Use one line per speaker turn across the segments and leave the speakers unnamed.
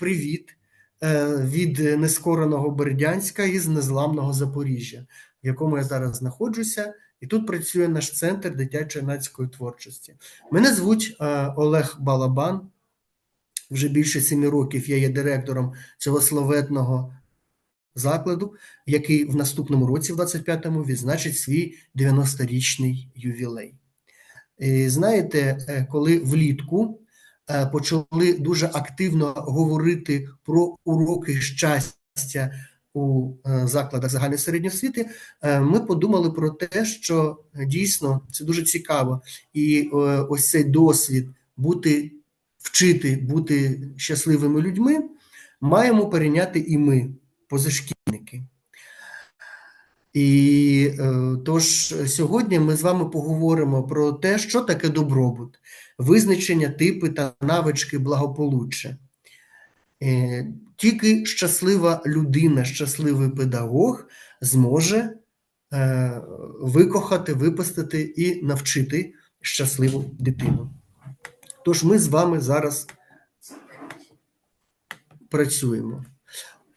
привіт е, від нескореного Бердянська із незламного Запоріжжя, в якому я зараз знаходжуся. І тут працює наш центр дитячо-юнацької творчості. Мене звуть е, Олег Балабан. Вже більше семи років я є директором цього славетного закладу, який в наступному році, в 25-му, відзначить свій 90-річний ювілей. І знаєте, е, коли влітку почали дуже активно говорити про уроки щастя у е, закладах загальної середньої освіти, е, ми подумали про те, що е, дійсно це дуже цікаво, і е, ось цей досвід бути вчити бути щасливими людьми, маємо перейняти і ми, позашкільники. І е, тож сьогодні ми з вами поговоримо про те, що таке добробут, визначення, типи та навички благополуччя. Е, Тільки щаслива людина, щасливий педагог зможе е, викохати, випустити і навчити щасливу дитину. Тож ми з вами зараз працюємо.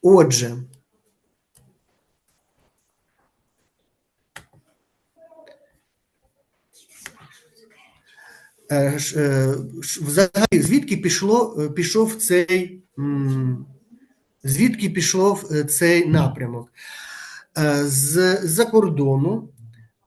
Отже, е, ш- е, ш- взагалі, звідки пішло, е, пішов цей, звідки пішов е, цей напрямок? Е, З за кордону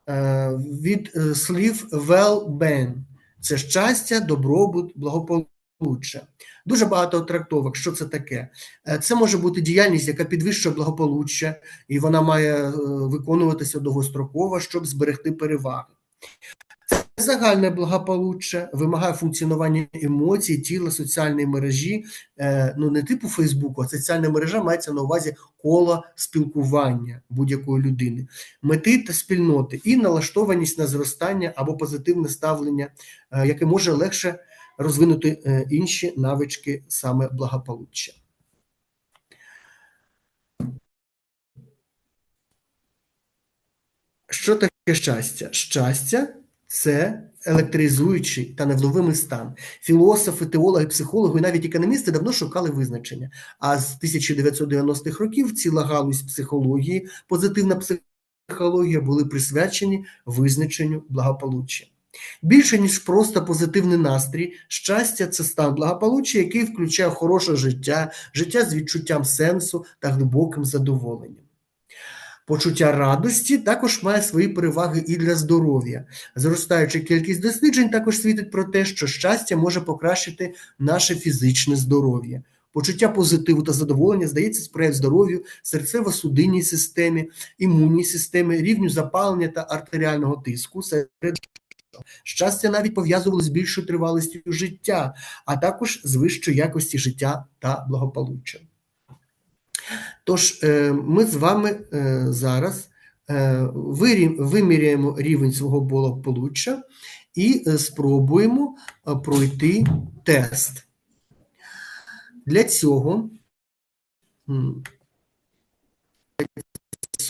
е, від е, слів well-being – це щастя, добробут, благополуччя. Дуже багато трактовок. Що це таке? Е, Це може бути діяльність, яка підвищує благополуччя, і вона має е, виконуватися довгостроково, щоб зберегти переваги. Загальне благополуччя вимагає функціонування емоцій, тіла, соціальної мережі, е, ну не типу Фейсбуку, а соціальна мережа мається на увазі коло спілкування будь-якої людини, мети та спільноти і налаштованість на зростання або позитивне ставлення, е, яке може легше розвинути е, інші навички саме благополуччя. Що таке щастя? Щастя це електризуючий та невловимий стан. Філософи, теологи, психологи, навіть економісти давно шукали визначення. А з 1990-х років ціла галузь психології, позитивна психологія були присвячені визначенню благополуччя. Більше ніж просто позитивний настрій, щастя це стан благополуччя, який включає хороше життя, життя з відчуттям сенсу та глибоким задоволенням. Почуття радості також має свої переваги і для здоров'я. Зростаюча кількість досліджень також свідчить про те, що щастя може покращити наше фізичне здоров'я. Почуття позитиву та задоволення, здається, сприяє здоров'ю, серцево-судинній системі, імунній системі, рівню запалення та артеріального тиску. Серед Щастя навіть пов'язували з більшою тривалістю життя, а також з вищою якості життя та благополуччя. Тож е, ми з вами е, зараз е, виміряємо рівень свого благополуччя і спробуємо пройти тест. Для цього,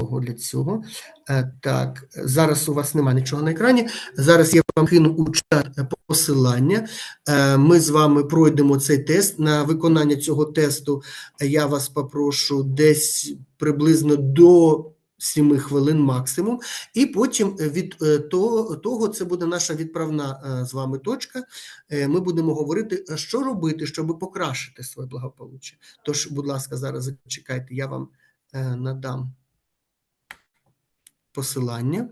м, для цього, е, так, зараз у вас немає нічого на екрані. Зараз я вам кину у чат посилання. Е, Ми з вами пройдемо цей тест. На виконання цього тесту я вас попрошу десь приблизно до 7 хвилин максимум. І потім від е, того, це буде наша відправна з вами точка. Ми будемо говорити, що робити, щоб покращити своє благополуччя. Тож, будь ласка, зараз зачекайте, я вам надам посилання.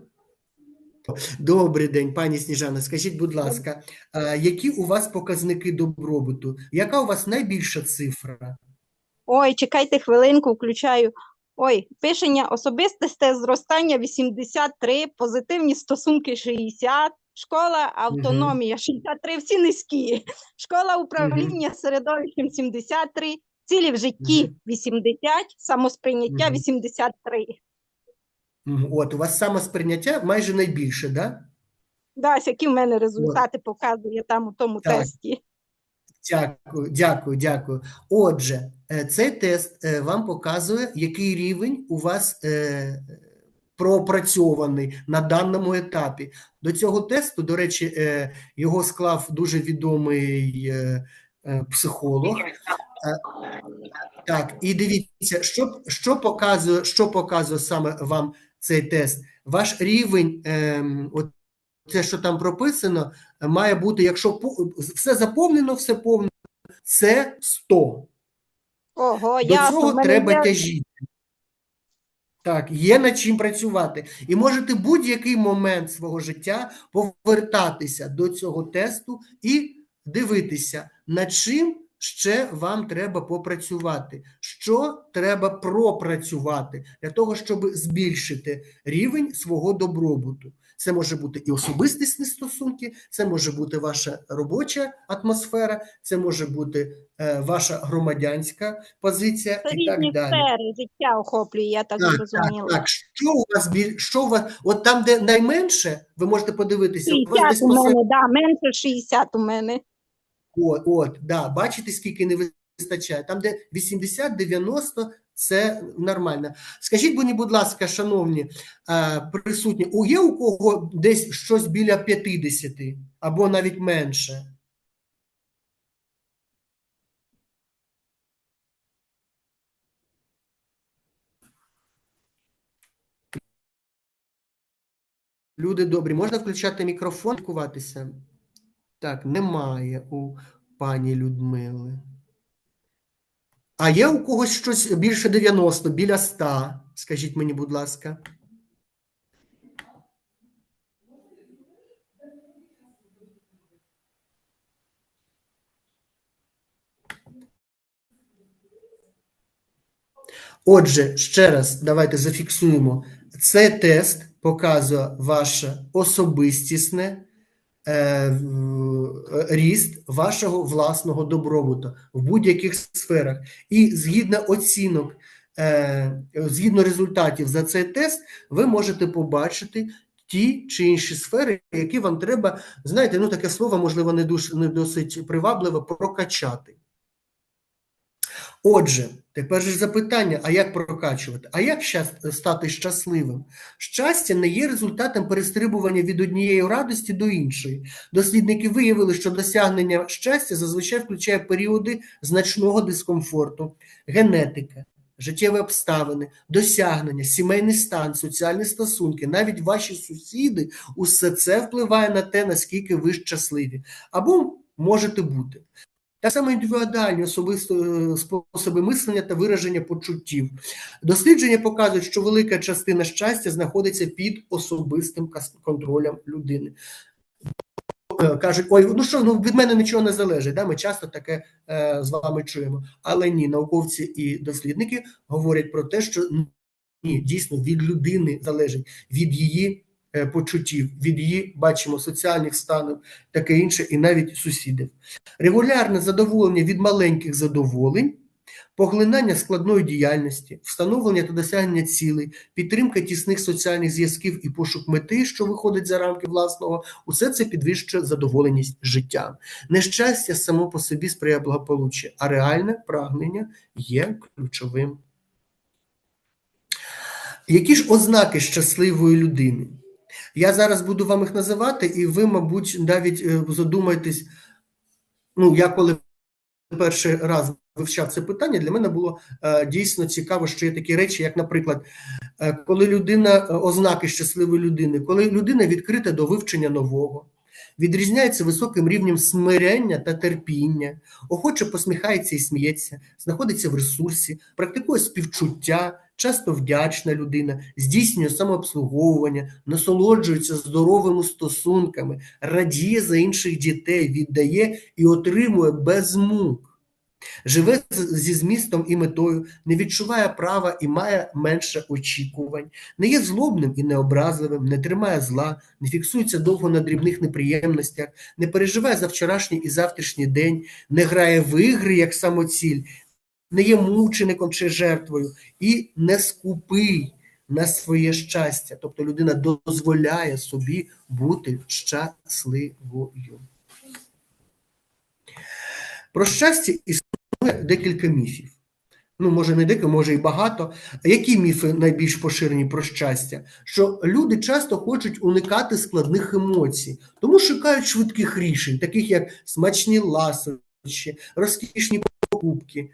Добрий день, пані Сніжана. Скажіть, будь ласка, які у вас показники добробуту? Яка у вас найбільша цифра?
Ой, чекайте хвилинку, включаю. Ой, пишення особистосте зростання 83, позитивні стосунки 60, школа автономія 63, всі низькі. Школа управління середовищем 73, цілі в житті
Мгм.
80, самосприйняття
Мгм.
83.
От, у вас самосприйняття майже найбільше, да?
Да, ось які в мене результати показує там у тому
Так.
тесті.
Дякую, дякую, дякую. Отже, е, цей тест е, вам показує, який рівень у вас е, пропрацьований на даному етапі. До цього тесту, до речі, його склав дуже відомий психолог. Так, і дивіться, що, що показує, що показує саме вам цей тест. Ваш рівень, ем, от те, що там прописано, має бути, якщо все заповнено, все повно, це 100.
Ого,
До
ясно.
цього треба
є-
тяжіти. Так, є над чим працювати. І можете будь-який момент свого життя повертатися до цього тесту і дивитися, над чим ще вам треба попрацювати, що треба пропрацювати для того, щоб збільшити рівень свого добробуту. Це може бути і особистісні стосунки, це може бути ваша робоча атмосфера, це може бути е, ваша громадянська позиція
Це
і так
різні
далі.
сфери життя охоплює, я так,
Так,
зрозуміла.
так, так. Що у вас біль... що у вас, от там, де найменше, ви можете подивитися, у вас
60 у мене, да, менше 60 у мене.
От, от, да, бачите, скільки не вистачає. Там, де 80-90, це нормально. Скажіть мені, будь ласка, шановні е, присутні, у є у кого десь щось біля 50 або навіть менше? Люди добрі, можна включати мікрофон, спілкуватися? Так, немає у пані Людмили. А є у когось щось більше 90, біля 100? Скажіть мені, будь ласка. Отже, ще раз давайте зафіксуємо. Цей тест показує ваше особистісне е, ріст вашого власного добробуту в будь-яких сферах. І згідно оцінок, е, згідно результатів за цей тест, ви можете побачити ті чи інші сфери, які вам треба, знаєте, ну таке слово, можливо, не, дуже, не досить привабливе, прокачати. Отже, тепер же запитання: а як прокачувати? А як щас- стати щасливим? Щастя не є результатом перестрибування від однієї радості до іншої. Дослідники виявили, що досягнення щастя зазвичай включає періоди значного дискомфорту, генетика, життєві обставини, досягнення, сімейний стан, соціальні стосунки, навіть ваші сусіди, усе це впливає на те, наскільки ви щасливі або можете бути. Так само індивідуальні особисто е, способи мислення та вираження почуттів. Дослідження показують, що велика частина щастя знаходиться під особистим контролем людини. Е, Кажуть, ой, ну що, ну від мене нічого не залежить. Да? Ми часто таке е, з вами чуємо. Але ні, науковці і дослідники говорять про те, що ні, дійсно від людини залежить, від її почуттів, від її, бачимо, соціальних станів, таке інше, і навіть сусідів. Регулярне задоволення від маленьких задоволень, поглинання складної діяльності, встановлення та досягнення цілей, підтримка тісних соціальних зв'язків і пошук мети, що виходить за рамки власного, усе це підвищує задоволеність життям. Нещастя само по собі сприяє благополуччю, а реальне прагнення є ключовим. Які ж ознаки щасливої людини? Я зараз буду вам їх називати, і ви, мабуть, навіть е, задумаєтесь. Ну, я коли перший раз вивчав це питання, для мене було е, дійсно цікаво, що є такі речі, як, наприклад, е, коли людина ознаки щасливої людини, коли людина відкрита до вивчення нового, відрізняється високим рівнем смирення та терпіння, охоче посміхається і сміється, знаходиться в ресурсі, практикує співчуття, часто вдячна людина, здійснює самообслуговування, насолоджується здоровими стосунками, радіє за інших дітей, віддає і отримує без мук. Живе зі змістом і метою, не відчуває права і має менше очікувань, не є злобним і необразливим, не тримає зла, не фіксується довго на дрібних неприємностях, не переживає за вчорашній і завтрашній день, не грає в ігри як самоціль, не є мучеником чи жертвою і не скупий на своє щастя. Тобто людина дозволяє собі бути щасливою. Про щастя існує декілька міфів. Ну, може, не декілька, може і багато. Які міфи найбільш поширені про щастя? Що люди часто хочуть уникати складних емоцій, тому шукають швидких рішень, таких як смачні ласощі, розкішні покупки,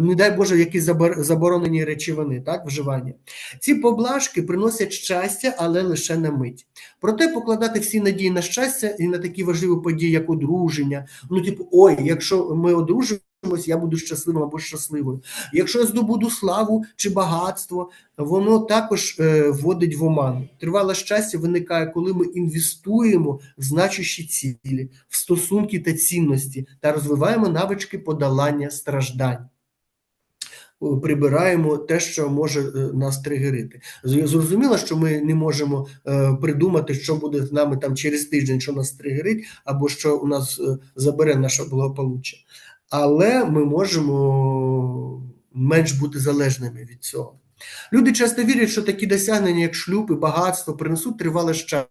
не дай Боже, якісь забор- заборонені речовини, так, вживання. Ці поблажки приносять щастя, але лише на мить. Проте покладати всі надії на щастя і на такі важливі події, як одруження. Ну, типу, ой, якщо ми одружимось, я буду щасливим або щасливою. Якщо я здобуду славу чи багатство, воно також е, вводить в оману. Тривале щастя виникає, коли ми інвестуємо в значущі цілі, в стосунки та цінності та розвиваємо навички подолання страждань. Прибираємо те, що може е, нас тригерити. Зрозуміло, що ми не можемо е, придумати, що буде з нами там через тиждень, що нас тригерить, або що у нас е, забере наше благополуччя. Але ми можемо менш бути залежними від цього. Люди часто вірять, що такі досягнення, як шлюб і багатство, принесуть тривале щастя,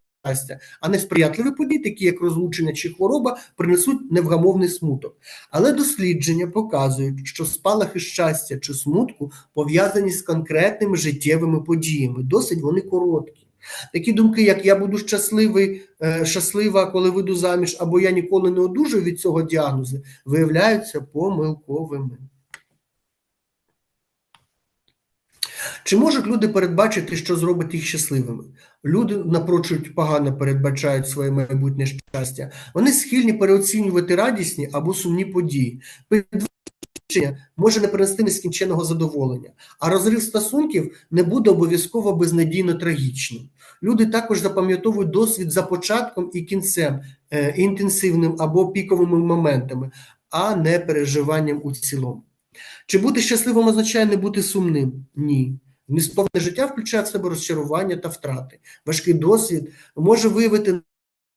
а несприятливі події, такі як розлучення чи хвороба, принесуть невгамовний смуток. Але дослідження показують, що спалахи щастя чи смутку пов'язані з конкретними життєвими подіями. Досить вони короткі. Такі думки, як я буду щасливий, е, щаслива, коли вийду заміж, або я ніколи не одужаю від цього діагнозу, виявляються помилковими. Чи можуть люди передбачити, що зробить їх щасливими? Люди напрочуд погано передбачають своє майбутнє щастя. Вони схильні переоцінювати радісні або сумні події. Може не принести нескінченного задоволення, а розрив стосунків не буде обов'язково безнадійно трагічним. Люди також запам'ятовують досвід за початком і кінцем, е, інтенсивним або піковими моментами, а не переживанням у цілому. Чи бути щасливим означає не бути сумним? Ні. Несповне життя включає в себе розчарування та втрати. Важкий досвід може виявити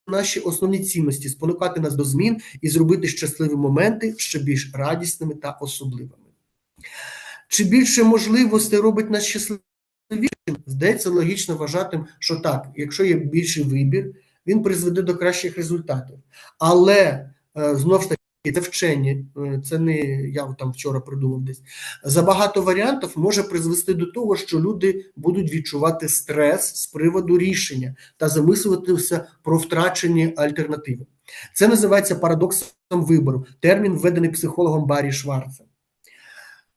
наші основні цінності, спонукати нас до змін і зробити щасливі моменти ще більш радісними та особливими. Чи більше можливостей робить нас щасливішим? Здається, логічно вважати, що так, якщо є більший вибір, він призведе до кращих результатів. Але е, знов ж таки, це вчені, е, це не я там вчора придумав десь. Забагато варіантів може призвести до того, що люди будуть відчувати стрес з приводу рішення та замислюватися про втрачені альтернативи. Це називається парадоксом вибору, термін введений психологом Барі Шварцем.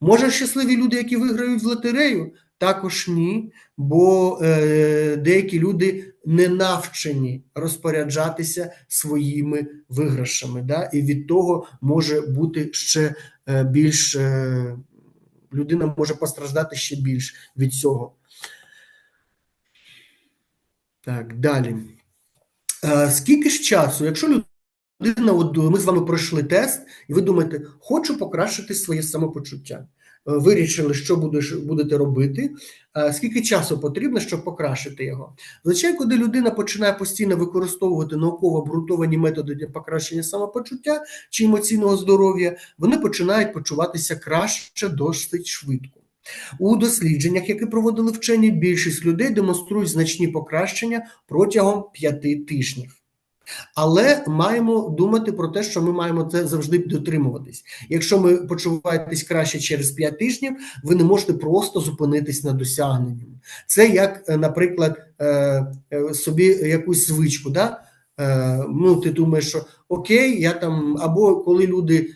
Може, щасливі люди, які виграють в лотерею? Також ні, бо е, деякі люди не навчені розпоряджатися своїми виграшами, да? і від того може бути ще е, більш е, людина може постраждати ще більш від цього. Так, далі. Е, скільки ж часу, якщо людина, от ми з вами пройшли тест, і ви думаєте, хочу покращити своє самопочуття. Е, Вирішили, що будеш, будете робити, е, скільки часу потрібно, щоб покращити його. Звичайно, коли людина починає постійно використовувати науково обґрунтовані методи для покращення самопочуття чи емоційного здоров'я, вони починають почуватися краще досить швидко. У дослідженнях, які проводили вчені, більшість людей демонструють значні покращення протягом п'яти тижнів. Але маємо думати про те, що ми маємо це завжди дотримуватись. Якщо ви почуваєтесь краще через 5 тижнів, ви не можете просто зупинитись на досягненні. Це як, е, наприклад, е, е, собі якусь звичку. Да? Ну, ти думаєш, що окей, я там, або коли люди,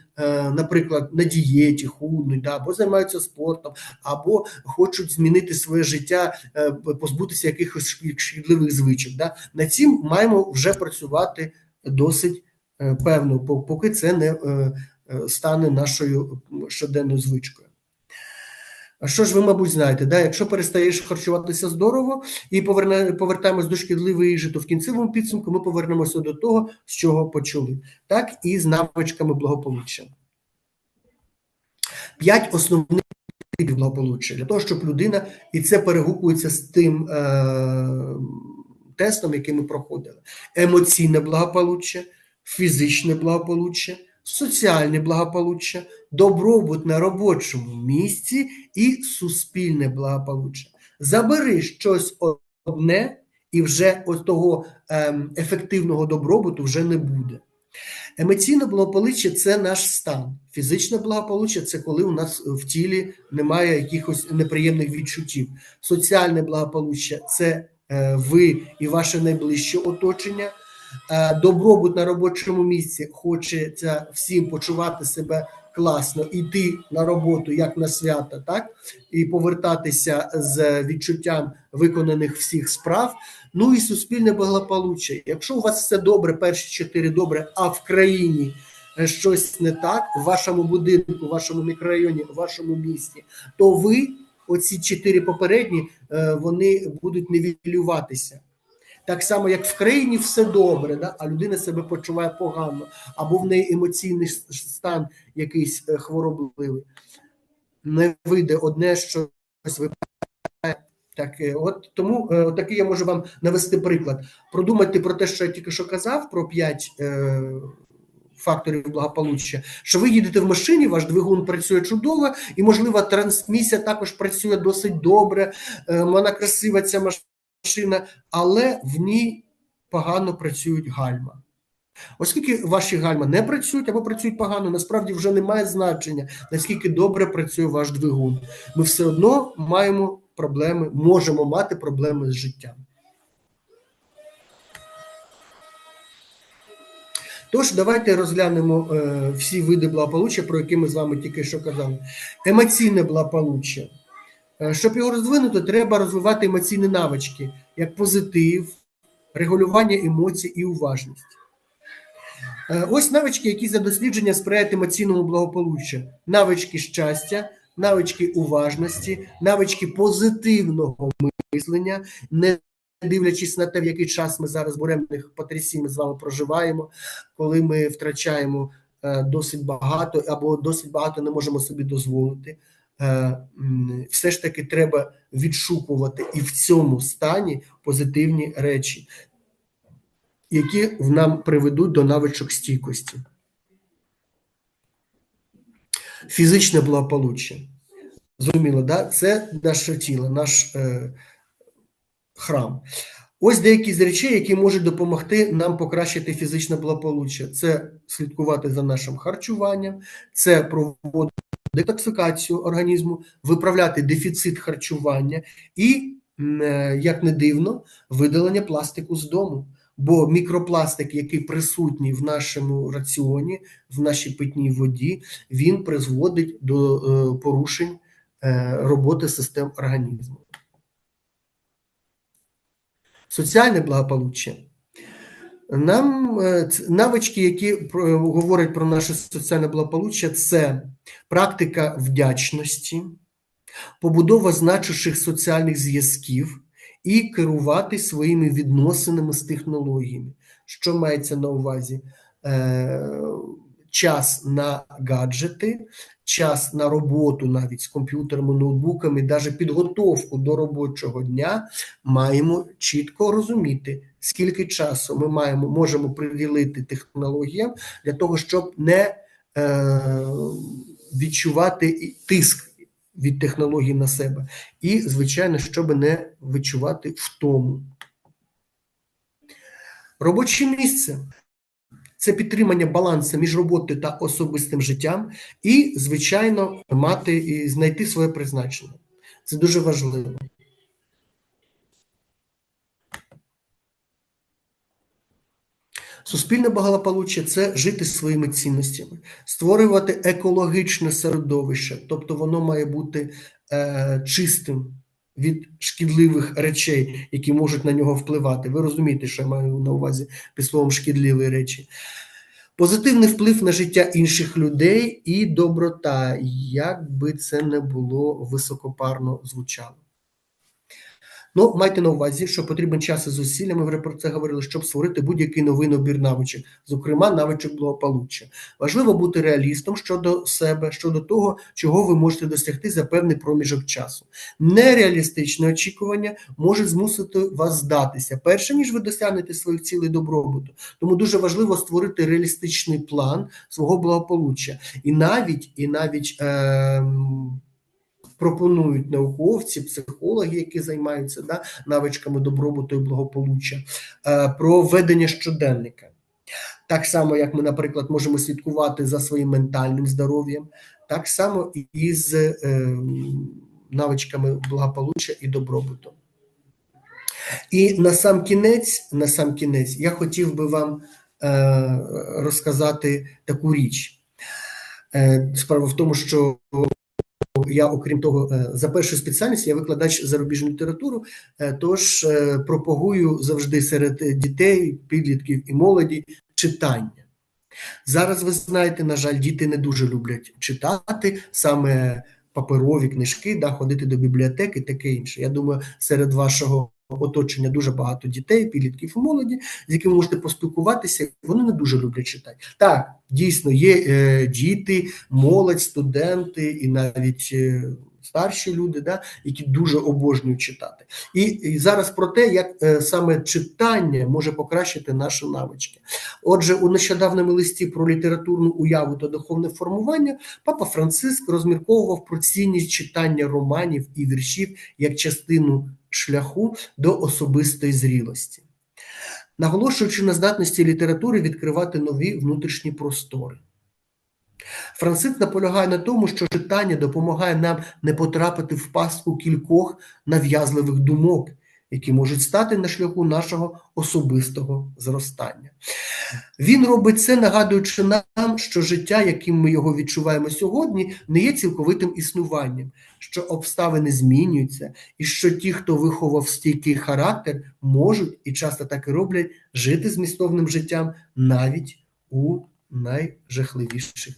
наприклад, на дієті худнуть, да, або займаються спортом, або хочуть змінити своє життя, е, позбутися якихось шкід- шкідливих звичок. Да? На цим маємо вже працювати досить е, певно, поки це не е, е, стане нашою щоденною звичкою. А що ж ви, мабуть, знаєте, да? якщо перестаєш харчуватися здорово і поверне, повертаємось до шкідливої їжі, то в кінцевому підсумку ми повернемося до того, з чого почали. Так і з навичками благополуччя. П'ять основних типів благополуччя для того, щоб людина, і це перегукується з тим е, тестом, який ми проходили: емоційне благополуччя, фізичне благополуччя, соціальне благополуччя, добробут на робочому місці і суспільне благополуччя. Забери щось одне, і вже ось того ем, ефективного добробуту вже не буде. Емоційне благополуччя це наш стан. Фізичне благополуччя це коли у нас в тілі немає якихось неприємних відчуттів. Соціальне благополуччя це е, ви і ваше найближче оточення. Е, добробут на робочому місці хочеться всім почувати себе класно йти на роботу як на свято, так і повертатися з відчуттям виконаних всіх справ. Ну і суспільне благополуччя. Якщо у вас все добре, перші чотири добре, а в країні е, щось не так, в вашому будинку, в вашому мікрорайоні, в вашому місті, то ви, оці чотири попередні, е, вони будуть нівелюватися. Так само, як в країні все добре, да? а людина себе почуває погано, або в неї емоційний стан якийсь е, хворобливий. Не вийде одне щось випадає. Так, е, от тому е, от такий я можу вам навести приклад. Продумайте про те, що я тільки що казав, про п'ять е, факторів благополуччя. Що ви їдете в машині, ваш двигун працює чудово, і, можливо, трансмісія також працює досить добре. Е, вона красива ця машина, але в ній погано працюють гальма. Оскільки ваші гальма не працюють або працюють погано, насправді вже немає значення, наскільки добре працює ваш двигун. Ми все одно маємо проблеми, можемо мати проблеми з життям. Тож, давайте розглянемо е, всі види благополуччя, про які ми з вами тільки що казали. Емоційне благополуччя. Е, Щоб його розвинути, треба розвивати емоційні навички, як позитив, регулювання емоцій і уважність. Е, Ось навички, які за дослідження сприяють емоційному благополуччю: навички щастя, навички уважності, навички позитивного мислення, не дивлячись на те, в який час ми зараз буремних потрясінь ми з вами проживаємо, коли ми втрачаємо е, досить багато або досить багато не можемо собі дозволити. Е, Все ж таки треба відшукувати і в цьому стані позитивні речі, які нам приведуть до навичок стійкості. Фізичне благополуччя. Зрозуміло, да? це наше тіло, наш е, храм. Ось деякі з речей, які можуть допомогти нам покращити фізичне благополуччя. Це слідкувати за нашим харчуванням, це проводити детоксикацію організму, виправляти дефіцит харчування і, е, як не дивно, видалення пластику з дому. Бо мікропластик, який присутній в нашому раціоні, в нашій питній воді, він призводить до е, порушень е, роботи систем організму. Соціальне благополуччя. Нам е, навички, які говорять про наше соціальне благополуччя, це практика вдячності, побудова значущих соціальних зв'язків і керувати своїми відносинами з технологіями. Що мається на увазі? Е, час на гаджети, час на роботу навіть з комп'ютерами, ноутбуками, навіть підготовку до робочого дня маємо чітко розуміти, скільки часу ми маємо, можемо приділити технологіям для того, щоб не е, відчувати тиск від технологій на себе. І, звичайно, щоб не відчувати втому. Робоче місце це підтримання балансу між роботою та особистим життям, і, звичайно, мати і знайти своє призначення. Це дуже важливо. Суспільне благополуччя це жити своїми цінностями, створювати екологічне середовище, тобто воно має бути е, чистим від шкідливих речей, які можуть на нього впливати. Ви розумієте, що я маю на увазі під словом шкідливі речі. Позитивний вплив на життя інших людей і доброта, як би це не було високопарно звучало. Ну, майте на увазі, що потрібен час і зусилля, ми вже про це говорили, щоб створити будь-який новий набір навичок, зокрема навичок благополуччя. Важливо бути реалістом щодо себе, щодо того, чого ви можете досягти за певний проміжок часу. Нереалістичне очікування може змусити вас здатися, перше ніж ви досягнете своїх цілей добробуту. Тому дуже важливо створити реалістичний план свого благополуччя. І навіть, і навіть е, пропонують науковці, психологи, які займаються да, навичками добробуту і благополуччя, е, про ведення щоденника. Так само, як ми, наприклад, можемо слідкувати за своїм ментальним здоров'ям, так само і з е, навичками благополуччя і добробуту. І на сам кінець, на сам кінець, я хотів би вам е, розказати таку річ. Е, Справа в тому, що я, окрім того, е, за першу спеціальність я викладач зарубіжну літературу, е, тож е, пропагую завжди серед дітей, підлітків і молоді читання. Зараз ви знаєте, на жаль, діти не дуже люблять читати саме паперові книжки, да, ходити до бібліотеки таке інше. Я думаю, серед вашого оточення дуже багато дітей, підлітків і молоді, з якими можете поспілкуватися, вони не дуже люблять читати. Так, дійсно, є е, діти, молодь, студенти і навіть е, старші люди, да, які дуже обожнюють читати. І, і зараз про те, як е, саме читання може покращити наші навички. Отже, у нещодавньому листі про літературну уяву та духовне формування папа Франциск розмірковував про цінність читання романів і віршів як частину шляху до особистої зрілості, наголошуючи на здатності літератури відкривати нові внутрішні простори. Франциск наполягає на тому, що читання допомагає нам не потрапити в пастку кількох нав'язливих думок, які можуть стати на шляху нашого особистого зростання. Він робить це, нагадуючи нам, що життя, яким ми його відчуваємо сьогодні, не є цілковитим існуванням, що обставини змінюються, і що ті, хто виховав стійкий характер, можуть і часто так і роблять жити змістовним життям навіть у найжахливіших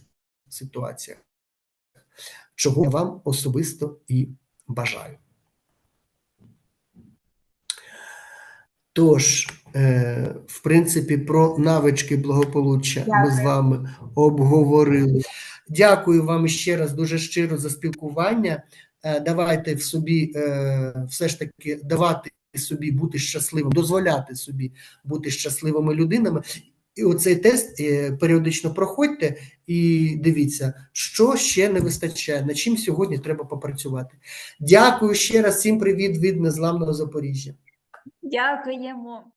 ситуаціях, чого я вам особисто і бажаю. Тож, е, в принципі, про навички благополуччя ми з вами обговорили. Дякую вам ще раз дуже щиро за спілкування. Е, Давайте в собі е, все ж таки давати собі бути щасливим, дозволяти собі бути щасливими людинами. І оцей тест е, періодично проходьте і дивіться, що ще не вистачає, над чим сьогодні треба попрацювати. Дякую ще раз, всім привіт від незламного Запоріжжя.
Дякуємо.